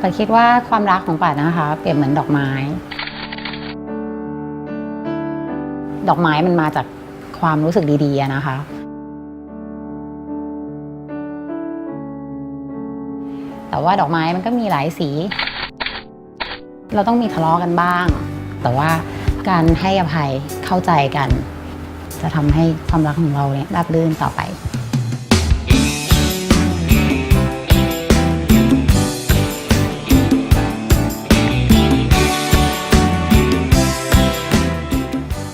แต่คิดว่าความรักของป่านะคะ เปรียบเหมือนดอกไม้ ดอกไม้มันมาจากความรู้สึกดีๆนะคะ แต่ว่าดอกไม้มันก็มีหลายสี เราต้องมีทะเลาะกันบ้าง แต่ว่าการให้อภัยเข้าใจกัน จะทำให้ความรักของเราเนี่ยราบรื่นต่อไป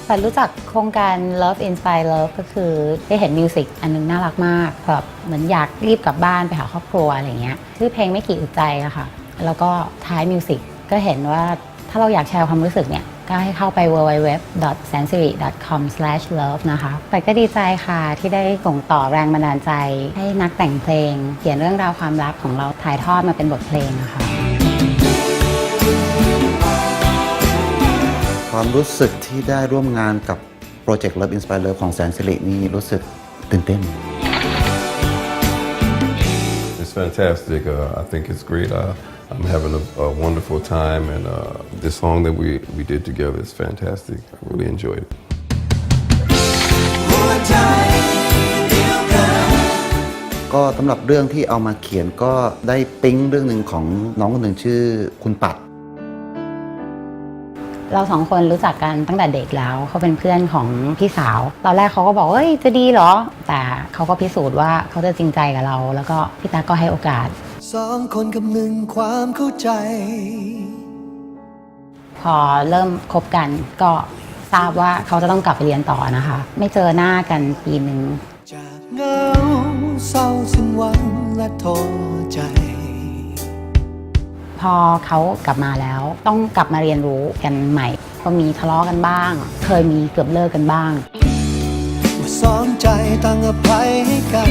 แต่รู้จักโครงการ Love Inspire Love ก็คือได้เห็นมิวสิกอันนึงน่ารักมากแบบเหมือนอยากรีบกลับบ้านไปหาครอบครัวอะไรเงี้ยชื่อเพลงไม่กี่อึดใจอะค่ะ แล้วก็ท้ายมิวสิกก็เห็นว่าถ้าเราอยากแชร์ความรู้สึกเนี่ยก็ให้เข้าไป www.sansiri.com/love นะคะแต่ก็ดีใจค่ะที่ได้ส่งต่อแรงบันดาลใจ ให้นักแต่งเพลง เขียนเรื่องราวความรักของเราถ่ายทอดมาเป็นบทเพลงนะคะ ความรู้สึกที่ได้ร่วมงานกับโปรเจกต์ Love Inspire Love ของแสนสิรินี่รู้สึกตื่นเต้น It's fantastic. Uh, I think it's great. Uh, I'm having a, a wonderful time, and uh, the song that we, we did together is fantastic. I really enjoyed it. ก็สำหรับเรื่องที่เอามาเขียนก็ได้ปิ๊งเรื่องหนึ่งของน้องคนหนึ่งชื่อคุณปัด เราสองคนรู้จักกันตั้งแต่เด็กแล้วเขาเป็นเพื่อนของพี่สาว ตอนแรกเขาก็บอกเฮ้ยจะดีเหรอ แต่เขาก็พิสูจน์ว่าเขาจะจริงใจกับเรา แล้วก็พี่ตาก็ให้โอกาสสองคนกำนึงความเข้าใจ พอเริ่มคบกันก็ทราบว่าเขาจะต้องกลับไปเรียนต่อนะคะ ไม่เจอหน้ากันปีหนึ่งจากเหงาเศร้าสิ้นหวังและท้อใจพ อเขากลับมาแล้ว ต้องกลับมาเรียนรู้กันใหม่ ก็มีทะเลาะกันบ้าง เคยมีเกือบเลิกกันบ้างว่าสองใจตั้งอภัยให้กัน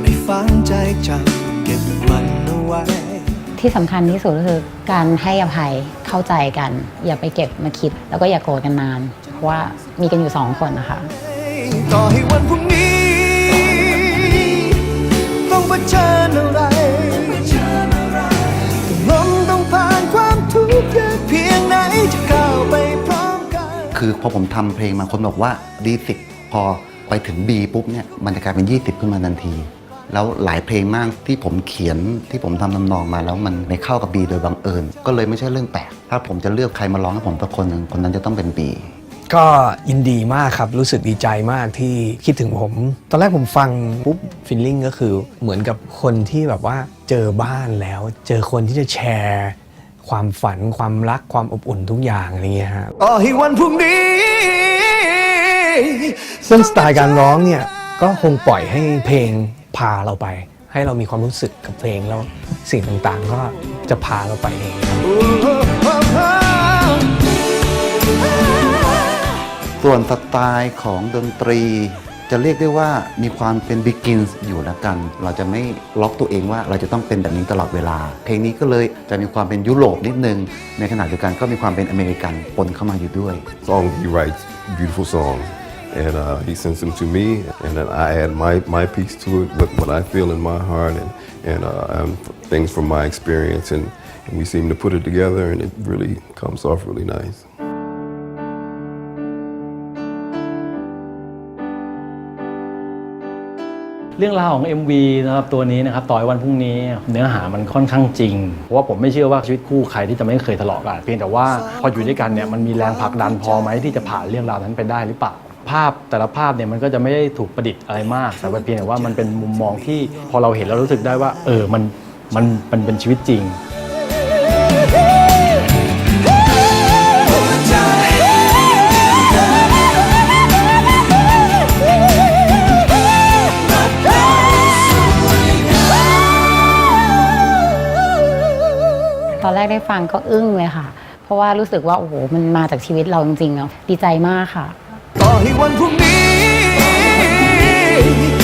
ไม่ฟังใจจำเก็บมันเอาไว้ ที่สำคัญที่สุดก็คือการให้อภัยเข้าใจกัน อย่าไปเก็บมาคิด แล้วก็อย่าโกรธกันนาน เพราะว่ามีกันอยู่สองคนนะคะต่อให้วันพรุ่งนี้ เชิญอะไรต้องล้มต้องผ่านความทุกข์ยากเพียงไหนจะก้าวไปพร้อมกัน คือพอผมทำเพลงมาคนบอกว่าดีสิพอไปถึง B ปุ๊บเนี่ยมันจะกลายเป็น 20 ขึ้นมาทันที แล้วหลายเพลงมากที่ผมเขียนที่ผมทำทำนองมาแล้วมันไม่เข้ากับ B โดยบังเอิญ ก็เลยไม่ใช่เรื่องแปลกถ้าผมจะเลือกใครมาร้องให้ผมสักคนหนึ่งคนนั้นจะต้องเป็น B ก็ยินดีมากครับ รู้สึกดีใจมากที่คิดถึงผม ตอนแรกผมฟังปุ๊บฟิลลิ่งก็คือเหมือนกับคนที่แบบว่าเจอบ้านแล้ว เจอคนที่จะแชร์ ความฝันความรักความอบอุ่นทุกอย่างอะไรเงี้ยฮะต่อให้วันพรุ่งนี้ซึ่งสไตล์การร้องเนี่ยก็คงปล่อยให้เพลงพาเราไป ให้เรามีความรู้สึกกับเพลงแล้วสิ่งต่างๆ ก็จะพาเราไปเอง ส่วนสไตล์ของดนตรี จะเรียกได้ว่ามีความเป็น begins อยู่แล้วกัน เราจะไม่ล็อกตัวเองว่าเราจะต้องเป็นแบบนี้ตลอดเวลา เพลงนี้ก็เลยจะมีความเป็นยุโรปนิดนึง ในขณะเดียวกันก็มีความเป็นอเมริกันปนเข้ามาอยู่ด้วย Song he writes beautiful song and uh, he sends them to me, and then I add my, my piece to it, what, what I feel in my heart, and and uh, things from my experience, and, and we seem to put it together, and it really comes off really nice. เรื่องราวของ MV นะครับตัวนี้นะครับต่อยวันพรุ่งนี้เนื้อหามันค่อนข้างจริง เพราะว่าผมไม่เชื่อว่าชีวิตคู่ใครที่จะไม่เคยทะเลาะกันเพียงแต่ว่าพออยู่ด้วยกันเนี่ยมันมีแรงผลักดันพอไหมที่จะผ่านเรื่องราวนั้นไปได้หรือเปล่าภาพแต่ละภาพเนี่ยมันก็จะไม่ได้ถูกประดิษฐ์อะไรมาก แต่ว่าเพียงแต่ว่ามันเป็นมุมมองที่พอเราเห็นแล้วรู้สึกได้ว่า เออมันมันมันเป็นชีวิตจริง อนแรกได้ฟังก็อึ้งเลยค่ะ เพราะว่ารู้สึกว่าโอ้โหมันมาจากชีวิตเราจริงๆเนาะดีใจมากค่ะ ต่อให้วันพรุ่งนี้